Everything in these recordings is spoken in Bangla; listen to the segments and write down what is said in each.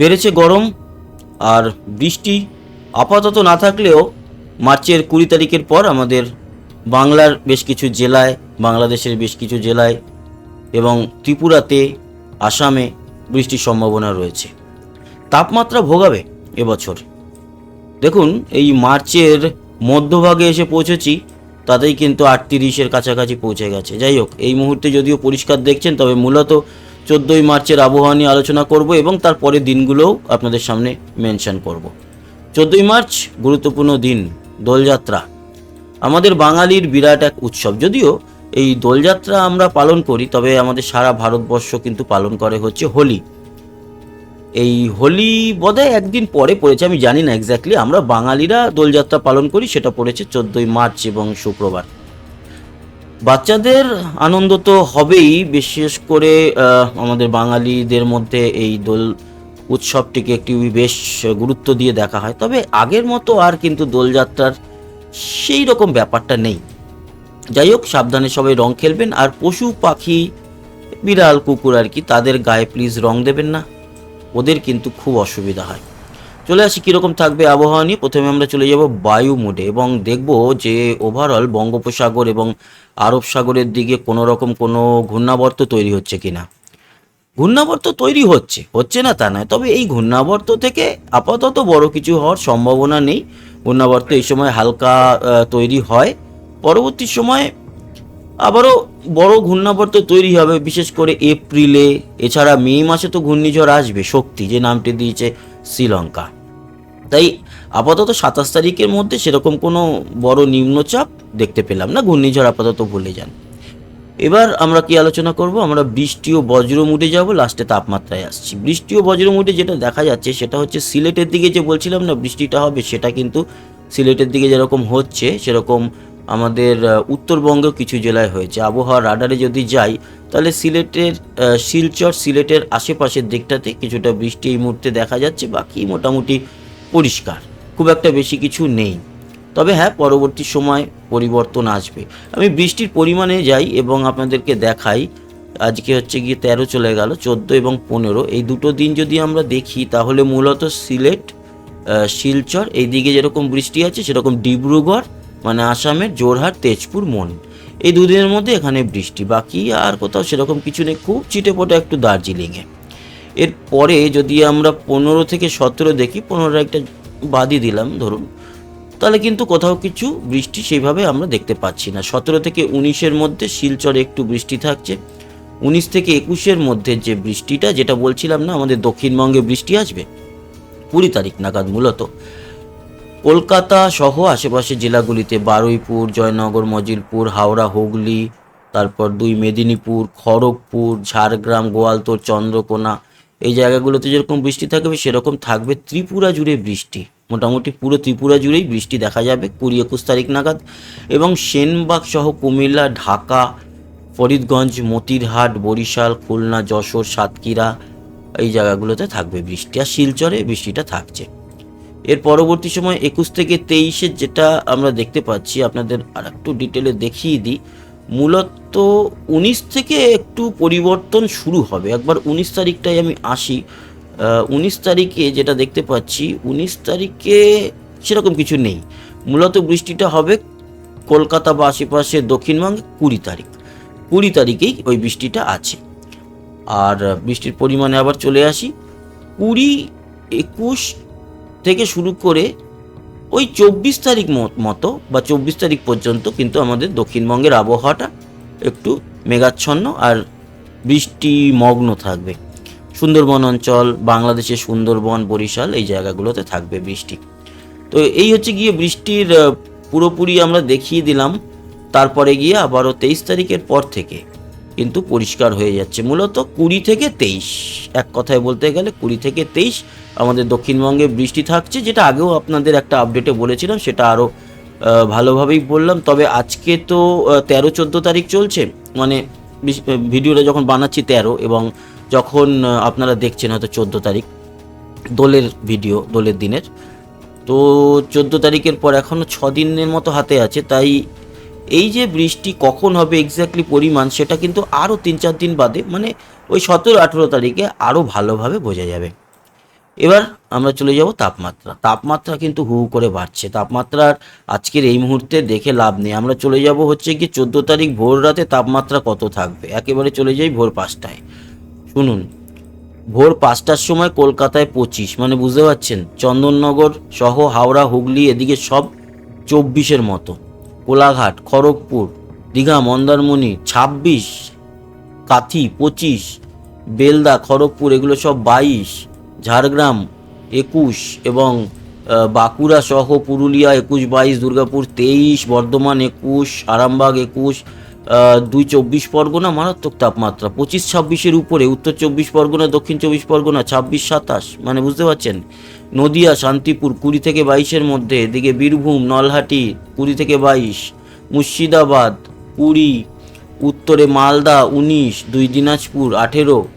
বেড়েছে গরম আর বৃষ্টি আপাতত না থাকলেও মার্চের কুড়ি তারিখের পর আমাদের বাংলার বেশ কিছু জেলায়, বাংলাদেশের বেশ কিছু জেলায় এবং ত্রিপুরাতে, আসামে বৃষ্টির সম্ভাবনা রয়েছে। তাপমাত্রা ভোগাবে এবছর। দেখুন, এই মার্চের মধ্যভাগে এসে পৌঁছেছি, তাতেই কিন্তু আটত্রিশের কাছাকাছি পৌঁছে গেছে। যাই হোক, এই মুহূর্তে যদিও পরিষ্কার দেখছেন, তবে মূলত চোদ্দোই মার্চের আবহাওয়া নিয়ে আলোচনা করব এবং তারপরের দিনগুলোও আপনাদের সামনে মেনশন করব। চোদ্দোই মার্চ গুরুত্বপূর্ণ দিন, দোলযাত্রা। আমাদের বাঙালির বিরাট এক উৎসব। যদিও এই দোলযাত্রা আমরা পালন করি, তবে আমাদের সারা ভারতবর্ষ কিন্তু পালন করে হচ্ছে হোলি। এই হোলি বোধহয় একদিন পরে পড়েছে, আমি জানি না এক্স্যাক্টলি আমরা বাঙালিরা দোলযাত্রা পালন করি, সেটা পড়েছে চোদ্দোই মার্চ এবং শুক্রবার। বাচ্চাদের আনন্দ তো হবেই, বিশেষ করে আমাদের বাঙালিদের মধ্যে এই দোল উৎসবটিকে একটি বেশ গুরুত্ব দিয়ে দেখা হয়। তবে আগের মতো আর কিন্তু দোলযাত্রার সেই রকম ব্যাপারটা নেই। যাই হোক, সাবধানে সবাই রং খেলবেন আর পশু, পাখি, বিড়াল, কুকুর আর কি, তাদের গায়ে প্লিজ রং দেবেন না। ওদের কিন্তু খুব অসুবিধা হয়। চলে আসি কীরকম থাকবে আবহাওয়া নিয়ে। প্রথমে আমরা চলে যাব বায়ু মোডে এবং দেখব যে ওভারঅল বঙ্গোপসাগর এবং আরব সাগরের দিকে কোনো রকম কোনো ঘূর্ণাবর্ত তৈরি হচ্ছে কিনা। ঘূর্ণাবর্ত তৈরি হচ্ছে হচ্ছে না তা নয়, তবে এই ঘূর্ণাবর্ত থেকে আপাতত বড় কিছু হওয়ার সম্ভাবনা নেই। ঘূর্ণাবর্ত এই সময় হালকা তৈরি হয়, পরবর্তী সময়ে আবারও বড় ঘূর্ণাবর্ত তৈরি হবে, বিশেষ করে এপ্রিলে। এছাড়া মে মাসে তো ঘূর্ণিঝড় আসবে, শক্তি যে নামটি দিয়েছে শ্রীলঙ্কা। তাই আপাতত সাতাশ তারিখের মধ্যে সেরকম কোনো বড় নিম্নচাপ দেখতে পেলাম না। ঘূর্ণিঝড় আপাতত ভুলে যান। এবার আমরা কি আলোচনা করব? আমরা বৃষ্টি ও বজ্র মুটে যাব, লাস্টে তাপমাত্রায় আসছি। বৃষ্টি ও বজ্র মুটে যেটা দেখা যাচ্ছে সেটা হচ্ছে সিলেটের দিকে যে বলছিলাম না, বৃষ্টিটা হবে সেটা কিন্তু সিলেটের দিকে যেরকম হচ্ছে, সেরকম আমাদের উত্তরবঙ্গেও কিছু জেলায় হয়েছে। আবহাওয়া রাডারে যদি যাই, তাহলে সিলেটের শিলচর, সিলেটের আশেপাশের দিকটাতে কিছুটা বৃষ্টি এই মুহূর্তে দেখা যাচ্ছে। বাকি মোটামুটি পরিষ্কার, খুব একটা বেশি কিছু নেই। তবে হ্যাঁ পরবর্তী সময় পরিবর্তন আসবে। আমি বৃষ্টির পরিমাণে যাই এবং আপনাদেরকে দেখাই। আজকে হচ্ছে গিয়ে তেরো চলে গেল, চোদ্দ এবং পনেরো। এই দুটো দিন যদি আমরা দেখি, তাহলে মূলত সিলেট শিলচর এই দিকে যেরকম বৃষ্টি আছে, সেরকম ডিব্রুগড় মানে আসামের জোরহাট তেজপুর, মন। এই দুদিনের মধ্যে এখানে বৃষ্টি। বাকি আর কোথাও সেরকম কিছু নেই। খুব চিটেপোটা একটু দার্জিলিংয়ে। এরপরে যদি আমরা পনেরো থেকে সতেরো দেখি পনেরো একটা বাদই দিলাম ধরুন, তাহলে কিন্তু কোথাও কিছু বৃষ্টি সেইভাবে আমরা দেখতে পাচ্ছি না। সতেরো থেকে উনিশের মধ্যে শিলচরে একটু বৃষ্টি থাকছে, উনিশ থেকে একুশের মধ্যে যে বৃষ্টিটা, যেটা বলছিলাম না, আমাদের দক্ষিণবঙ্গে বৃষ্টি আসবে, কুড়ি তারিখ নাগাদ মূলত। কলকাতা সহ আশেপাশের জেলাগুলিতে বারুইপুর, জয়নগর, মজিলপুর, হাওড়া, হুগলি, তারপর দুই মেদিনীপুর, খড়গপুর, ঝাড়গ্রাম, গোয়ালতোর, চন্দ্রকোনা এই জায়গাগুলোতে যেরকম বৃষ্টি থাকবে, সেরকম থাকবে ত্রিপুরা জুড়ে বৃষ্টি। মোটামুটি পুরো ত্রিপুরা জুড়েই বৃষ্টি দেখা যাবে কুড়ি একুশ তারিখ নাগাদ। এবং সেনবাগ সহ কুমিল্লা, ঢাকা, ফরিদগঞ্জ, মতিরহাট, বরিশাল, খুলনা, যশোর, সাতক্ষীরা এই জায়গাগুলোতে থাকবে বৃষ্টি। আর শিলচরে বৃষ্টিটা থাকছে। এর পরবর্তী সময় একুশ থেকে তেইশে যেটা আমরা দেখতে পাচ্ছি, আপনাদের আর একটু ডিটেলে দেখিয়ে দিই। মূলত উনিশ থেকে একটু পরিবর্তন শুরু হবে। একবার উনিশ তারিখটায় আমি আসি। উনিশ তারিখে যেটা দেখতে পাচ্ছি, উনিশ তারিখে সেরকম কিছু নেই। মূলত বৃষ্টিটা হবে কলকাতা বা আশেপাশে দক্ষিণবঙ্গে কুড়ি তারিখ। কুড়ি তারিখেই ওই বৃষ্টিটা আছে। আর বৃষ্টির পরিমাণে আবার চলে আসি। কুড়ি একুশ থেকে শুরু করে ওই চব্বিশ তারিখ মতো বা চব্বিশ তারিখ পর্যন্ত কিন্তু আমাদের দক্ষিণবঙ্গের আবহাওয়াটা একটু মেঘাচ্ছন্ন আর বৃষ্টি মগ্ন থাকবে। সুন্দরবন অঞ্চল, বাংলাদেশের সুন্দরবন, বরিশাল এই জায়গাগুলোতে থাকবে বৃষ্টি। তো এই হচ্ছে গিয়ে বৃষ্টির পুরোপুরি আমরা দেখিয়ে দিলাম। তারপরে গিয়ে আবারও তেইশ তারিখের পর থেকে কিন্তু পরিষ্কার হয়ে যাচ্ছে। মূলত কুড়ি থেকে তেইশ, এক কথায় বলতে গেলে কুড়ি থেকে তেইশ আমাদের দক্ষিণবঙ্গে বৃষ্টি থাকছে, যেটা আগেও আপনাদের একটা আপডেটে বলেছিলাম, সেটা আরও ভালোভাবেই বললাম। তবে আজকে তো তেরো, চোদ্দ তারিখ চলছে মানে ভিডিওটা যখন বানাচ্ছি তেরো এবং যখন আপনারা দেখছেন হয়তো চোদ্দ তারিখ, দোলের ভিডিও, দোলের দিনের। তো চোদ্দ তারিখের পর এখনও ছ দিনের মতো হাতে আছে, তাই এই যে বৃষ্টি কখন হবে এক্স্যাক্টলি পরিমাণ, সেটা কিন্তু আরও তিন চার দিন বাদে মানে ওই সতেরো, আঠেরো তারিখে আরও ভালোভাবে বোঝা যাবে। এবার আমরা চলে যাব তাপমাত্রা। তাপমাত্রা কিন্তু হু করে বাড়ছে। তাপমাত্রার আজকের এই মুহূর্তে দেখে লাভ নেই। আমরা চলে যাব হচ্ছে কি চোদ্দ তারিখ ভোর রাতে তাপমাত্রা কত থাকবে। একেবারে চলে যাই ভোর পাঁচটায়। শুনুন, ভোর পাঁচটার সময় কলকাতায় পঁচিশ মানে বুঝতে পারছেন? চন্দননগর সহ হাওড়া, হুগলি, এদিকে সব চব্বিশের মতো। কোলাঘাট খড়গপুর, দীঘা, মন্দারমণি, ছাব্বিশ, কাথি, পঁচিশ, বেলদা, খড়গপুর, এগুলো সব বাইশ, ঝাড়গ্রাম একুশ এবং বাঁকুড়া সহ পুরুলিয়া একুশ, বাইশ, দুর্গাপুর তেইশ, বর্ধমান একুশ, আরামবাগ একুশ দুই চব্বিশ পরগনা মারাত্মক তাপমাত্রা, পঁচিশ ছাব্বিশের উপরে, উত্তর চব্বিশ পরগনা, দক্ষিণ চব্বিশ পরগনা, ছাব্বিশ সাতাশ মানে বুঝতে পারছেন? নদিয়া, শান্তিপুর, কুড়ি থেকে বাইশের মধ্যে, এদিকে বীরভূম, নলহাটি, কুড়ি থেকে বাইশ, মুর্শিদাবাদ পুরী উত্তরে মালদা উনিশ, দুই দিনাজপুর আঠেরো,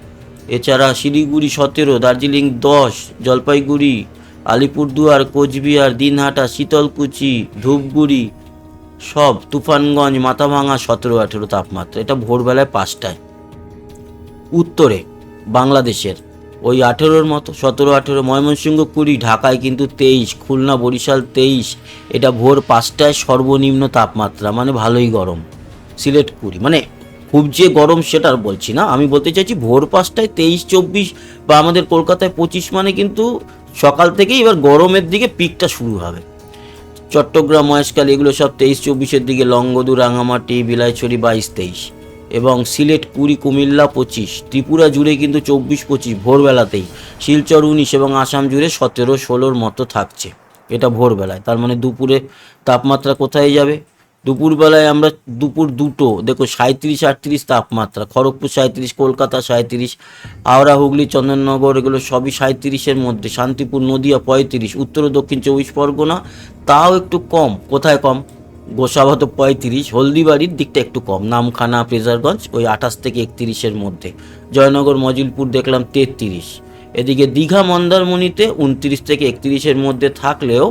এছাড়া শিলিগুড়ি সতেরো, দার্জিলিং দশ, জলপাইগুড়ি, আলিপুরদুয়ার, কোচবিহার, দিনহাটা, শীতলকুচি, ধূপগুড়ি সব, তুফানগঞ্জ মাথাভাঙা সতেরো, আঠেরো তাপমাত্রা। এটা ভোরবেলায় পাঁচটায়। উত্তরে, বাংলাদেশের। ওই আঠেরোর মতো, সতেরো, আঠেরো, ময়মনসিংহ কুড়ি, ঢাকায় কিন্তু তেইশ, খুলনা, বরিশাল তেইশ, এটা ভোর পাঁচটায় সর্বনিম্ন তাপমাত্রা মানে ভালোই গরম। সিলেট কুড়ি মানে খুব যে গরম সেটা আর বলছি না, আমি বলতে চাইছি ভোর পাঁচটায় তেইশ, চব্বিশ বা আমাদের কলকাতায় পঁচিশ মানে কিন্তু সকাল থেকেই এবার গরমের দিকে পিকটা শুরু হবে। চট্টগ্রাম মহেশকাল এগুলো সব তেইশ, চব্বিশের দিকে, লংগদু, রাঙামাটি, বিলাইছড়ি, বাইশ, তেইশ। এবং সিলেট কুড়ি কুমিল্লা পঁচিশ, ত্রিপুরা জুড়ে কিন্তু চব্বিশ, পঁচিশ ভোরবেলাতেই। শিলচর উনিশ এবং আসাম জুড়ে সতেরো, ষোলোর মতো থাকছে এটা ভোরবেলায়। তার মানে দুপুরে তাপমাত্রা কোথায় যাবে? দুপুরবেলায় আমরা দুপুর দুটো, দেখো সাঁত্রিশ আটত্রিশ তাপমাত্রা, খড়গপুর সাঁত্রিশ কলকাতা সাঁত্রিশ হাওড়া, হুগলি, চন্দননগর, এগুলো সবই সাঁত্রিশের মধ্যে, শান্তিপুর, নদিয়া পঁয়ত্রিশ, উত্তর ও দক্ষিণ চব্বিশ পরগনা, তাও একটু কম। কোথায় কম? গোসাবা তো পঁয়ত্রিশ, হলদিবাড়ির দিকটা একটু কম, নামখানা ফ্রেজারগঞ্জ ওই আঠাশ থেকে একত্রিশের মধ্যে। জয়নগর, মজিলপুর দেখলাম তেত্রিশ। এদিকে দীঘা, মন্দারমণিতে উনত্রিশ থেকে একত্রিশের মধ্যে থাকলেও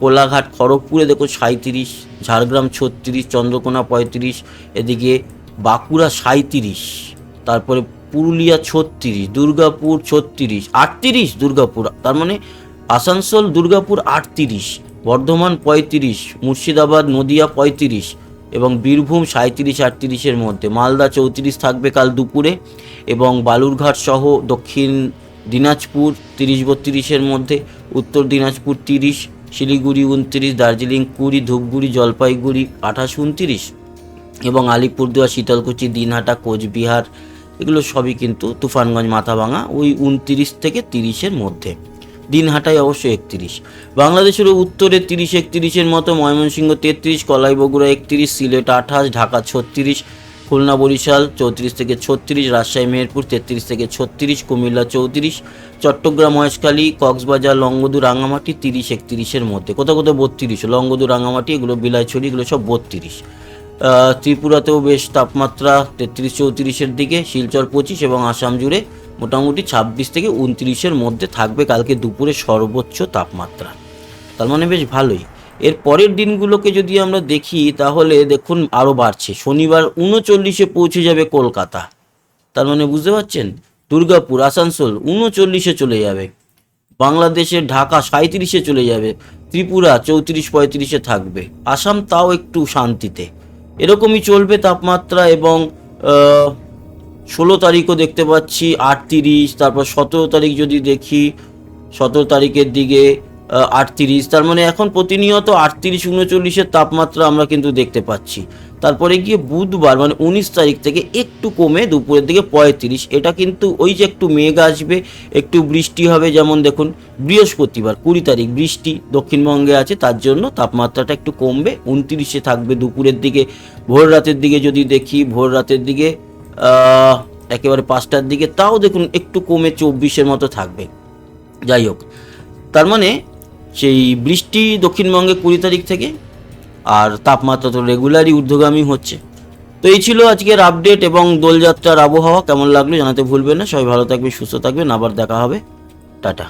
কোলাঘাট, খড়গপুরে দেখো সাঁত্রিশ ঝাড়গ্রাম ছত্রিশ, চন্দ্রকোনা পঁয়ত্রিশ, এদিকে বাঁকুড়া সাঁত্রিশ তারপরে পুরুলিয়া ছত্রিশ, দুর্গাপুর ছত্রিশ, আটত্রিশ দুর্গাপুর, তার মানে আসানসোল, দুর্গাপুর আটত্রিশ। বর্ধমান পঁয়ত্রিশ, মুর্শিদাবাদ, নদিয়া পঁয়ত্রিশ এবং বীরভূম সাঁত্রিশ আটত্রিশের মধ্যে। মালদা চৌত্রিশ থাকবে কাল দুপুরে এবং বালুরঘাট সহ দক্ষিণ দিনাজপুর তিরিশ, বত্রিশের মধ্যে। উত্তর দিনাজপুর তিরিশ, শিলিগুড়ি উনত্রিশ, দার্জিলিং কুড়ি, ধূপগুড়ি, জলপাইগুড়ি আঠাশ, উনত্রিশ এবং আলিপুরদুয়ার, শীতলকুচি, দিনহাটা, কোচবিহার, এগুলো সবই কিন্তু তুফানগঞ্জ মাথাভাঙা ওই উনত্রিশ থেকে তিরিশের মধ্যে। দিনহাটায় অবশ্য একত্রিশ। বাংলাদেশের উত্তরে তিরিশ, একত্রিশের মতো ময়মনসিংহ তেত্রিশ কলাই বগুড়া একত্রিশ, সিলেট আঠাশ, ঢাকা ছত্রিশ, খুলনা বরিশাল চৌত্রিশ থেকে ছত্রিশ, রাজশাহী, মেহেরপুর তেত্রিশ থেকে ছত্রিশ, কুমিল্লা চৌত্রিশ, চট্টগ্রাম, মহেশখালী, কক্সবাজার, লংগদু রাঙামাটি তিরিশ, একত্রিশের মধ্যে। কোথাও কোথাও বত্রিশ? লংগদু রাঙামাটি এগুলো বিলাইছড়ি, এগুলো সব বত্রিশ। ত্রিপুরাতেও বেশ তাপমাত্রা তেত্রিশ, চৌত্রিশের দিকে, শিলচর পঁচিশ এবং আসাম জুড়ে মোটামুটি ছাব্বিশ থেকে উনত্রিশের মধ্যে থাকবে কালকে দুপুরে সর্বোচ্চ তাপমাত্রা। তার মানে বেশ ভালোই। এর পরের দিনগুলোকে যদি আমরা দেখি, তাহলে দেখুন আরও বাড়ছে। শনিবার উনচল্লিশে পৌঁছে যাবে কলকাতা। তার মানে বুঝতে পারছেন? দুর্গাপুর, আসানসোল উনচল্লিশে চলে যাবে। বাংলাদেশের ঢাকা সাঁত্রিশে চলে যাবে। ত্রিপুরা চৌত্রিশ পঁয়ত্রিশে থাকবে। আসাম তাও একটু শান্তিতে। এরকমই চলবে তাপমাত্রা এবং ষোলো তারিখও দেখতে পাচ্ছি, আটত্রিশ, তারপর সতেরো তারিখ যদি দেখি, সতেরো তারিখের দিকে আটত্রিশ, তার মানে এখন প্রতিনিয়ত আটত্রিশ, উনচল্লিশের তাপমাত্রা আমরা কিন্তু দেখতে পাচ্ছি। তারপরে গিয়ে বুধবার মানে উনিশ তারিখ থেকে একটু কমে দুপুরের দিকে পঁয়ত্রিশ, এটা কিন্তু ওই যে একটু মেঘ আসবে, একটু বৃষ্টি হবে, যেমন দেখুন বৃহস্পতিবার, কুড়ি তারিখ বৃষ্টি দক্ষিণবঙ্গে আছে, তার জন্য তাপমাত্রাটা একটু কমবে, উনত্রিশে থাকবে দুপুরের দিকে ভোর রাতের দিকে যদি দেখি ভোর রাতের দিকে একেবারে পাঁচটার দিকে, তাও দেখুন একটু কমে চব্বিশের মতো থাকবে। যাই হোক, তার মানে সেই বৃষ্টি দক্ষিণবঙ্গে কুড়ি তারিখ থেকে, আর তাপমাত্রা তো রেগুলারই ঊর্ধ্বগামী হচ্ছে। তো এই ছিল আজকের আপডেট এবং দোলযাত্রার আবহাওয়া, কেমন লাগল জানাতে ভুলবেন না। সবাই ভালো থাকবে সুস্থ থাকবেন, আবার দেখা হবে। টাটা।